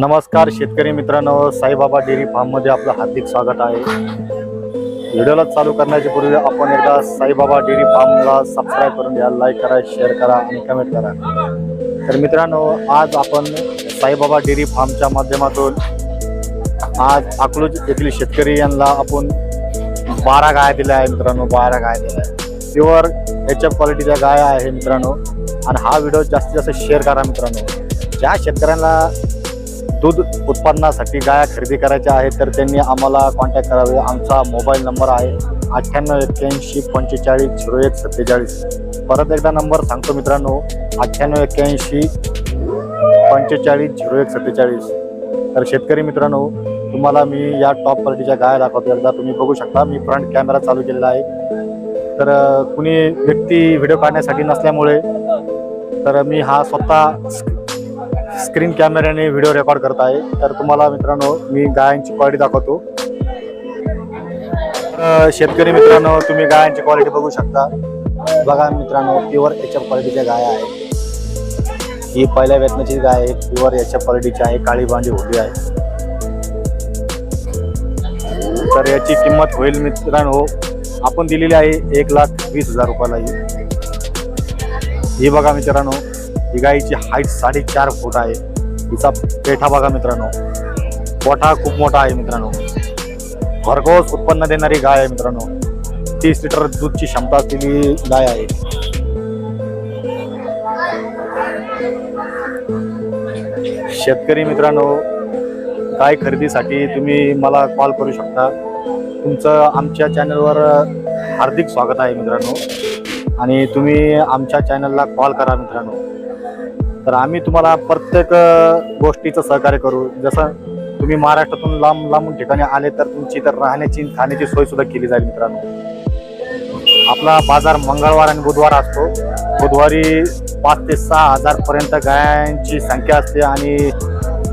नमस्कार शेतकरी मित्रांनो साईबाबा डेअरी फार्ममध्ये आपलं हार्दिक स्वागत आहे. व्हिडिओला चालू करण्याच्या पूर्वी आपण एकदा साईबाबा डेअरी फार्मला सबस्क्राईब करून घ्या लाईक करा शेअर करा आणि कमेंट करा. तर मित्रांनो आज आपण साईबाबा डेअरी फार्मच्या माध्यमातून आज अकलूज येथील शेतकरी यांना आपण बारा गाय दिल्या आहे मित्रांनो बारा गाय दिल्या आहे प्युअर याच्या क्वालिटीच्या गाय आहे मित्रांनो. आणि हा व्हिडिओ जास्तीत जास्त शेअर करा मित्रांनो. ज्या शेतकऱ्यांना दूध उत्पादनासाठी गाया खरेदी करायच्या आहेत तर त्यांनी आम्हाला कॉन्टॅक्ट करावे. आमचा मोबाईल नंबर आहे अठ्ठ्याण्णव एक्क्याऐंशी पंचेचाळीस झिरो एक सत्तेचाळीस. परत एकदा नंबर सांगतो मित्रांनो अठ्ठ्याण्णव एक्क्याऐंशी पंचेचाळीस झिरो एक सत्तेचाळीस. तर शेतकरी मित्रांनो तुम्हाला मी या टॉप क्वालिटीच्या गाया दाखवतो. एकदा तुम्ही बघू शकता मी फ्रंट कॅमेरा चालू केलेला आहे. तर कुणी व्यक्ती व्हिडिओ काढण्यासाठी नसल्यामुळे तर मी हा स्वतः स्क्रीन कॅमेऱ्याने व्हिडिओ रेकॉर्ड करत आहे तर तुम्हाला मित्रांनो मी गायांची क्वालिटी दाखवतो. शेतकरी मित्रांनो तुम्ही गायांची क्वालिटी बघू शकता. बघा मित्रांनो प्युअर याच्या क्वालिटीच्या गाय आहे ही पहिल्या वेतनाची गाय आहे प्युअर याच्या क्वालिटीची आहे काळी बांडी उभी आहे. तर याची किंमत होईल मित्रांनो आपण दिलेली आहे एक लाख वीस हजार रुपयाला ही बघा मित्रांनो ही गाईची हाईट साडेचार फूट आहे. हिचा पेठा बघा मित्रांनो. पोठा खूप मोठा आहे मित्रांनो. भरघोस उत्पन्न देणारी गाय आहे मित्रांनो. तीस लिटर दूधची क्षमता असलेली गाय आहे. शेतकरी मित्रांनो गाय खरेदीसाठी तुम्ही मला कॉल करू शकता. तुमचं आमच्या चॅनलवर हार्दिक स्वागत आहे मित्रांनो. आणि तुम्ही आमच्या चॅनलला कॉल करा मित्रांनो. तर आम्ही तुम्हाला प्रत्येक गोष्टीचं सहकार्य करू. जसं तुम्ही महाराष्ट्रातून लांब लांबून ठिकाणी आले तर तुमची तर राहण्याची खाण्याची सोय सुद्धा केली जाईल मित्रांनो. आपला बाजार मंगळवार आणि बुधवार असतो. बुधवारी पाच ते सहा हजार पर्यंत गायांची संख्या असते आणि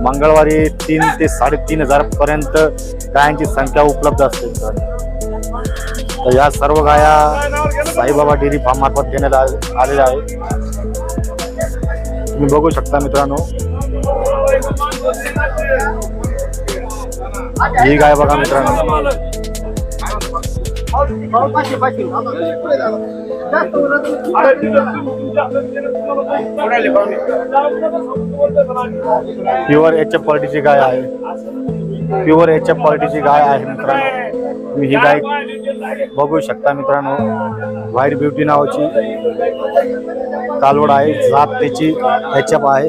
मंगळवारी तीन ते साडेतीन हजार पर्यंत गायांची संख्या उपलब्ध असते तर या सर्व गाया साईबाबा डेअरी फार्म मार्फत देण्यात आलेल्या आहेत. तुम्ही बघू शकता मित्रांनो. ही गाय बघा मित्रांनो. प्युअर याच्या क्वालिटीची गाय आहे. प्युअर याच्या क्वालिटीची गाय आहे मित्रांनो. तुम्ही ही गाय बघू शकता मित्रांनो. व्हाईट ब्युटी नावाची. कालवड आहे जात त्याची एचअप आहे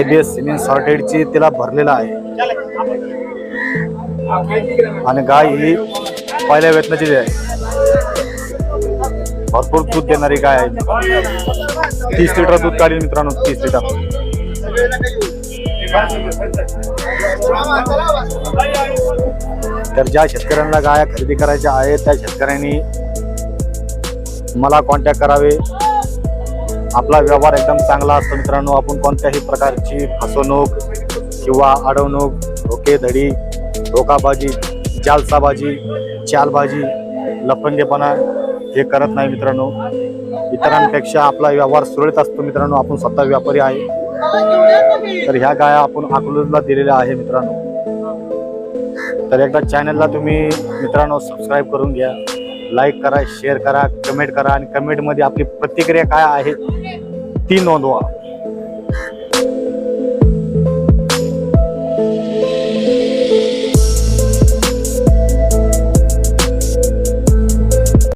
एबीएस सिमेंट सॉर्टेडची तिला भरलेला आहे. आणि गाय ही पहिल्या वेतनाची आहे. भरपूर दूध देणारी गाय आहे. तीस लिटर दूध काढेल मित्रांनो तीस लिटर. तर ज्या शेतकऱ्यांना गाया खरेदी करायच्या आहेत त्या शेतकऱ्यांनी मला कॉन्टॅक्ट करावे. आपला व्यवहार एकदम चांगला असतो मित्रांनो. आपण कोणत्याही प्रकारची फसवणूक किंवा अडवणूक धोकेधडी धोकाबाजी जालसाबाजी चालबाजी लफंगेपणा हे करत नाही मित्रांनो. इतरांपेक्षा आपला व्यवहार सुरळीत असतो मित्रांनो. आपण स्वतः व्यापारी आहे. तर ह्या गाया आपण अकलूजला दिलेल्या आहे मित्रांनो. तर एकदा चॅनलला तुम्ही मित्रांनो सबस्क्राईब करून घ्या. लाईक करा शेअर करा कमेंट करा आणि कमेंटमध्ये आपली प्रतिक्रिया काय आहे ती नोंदवा.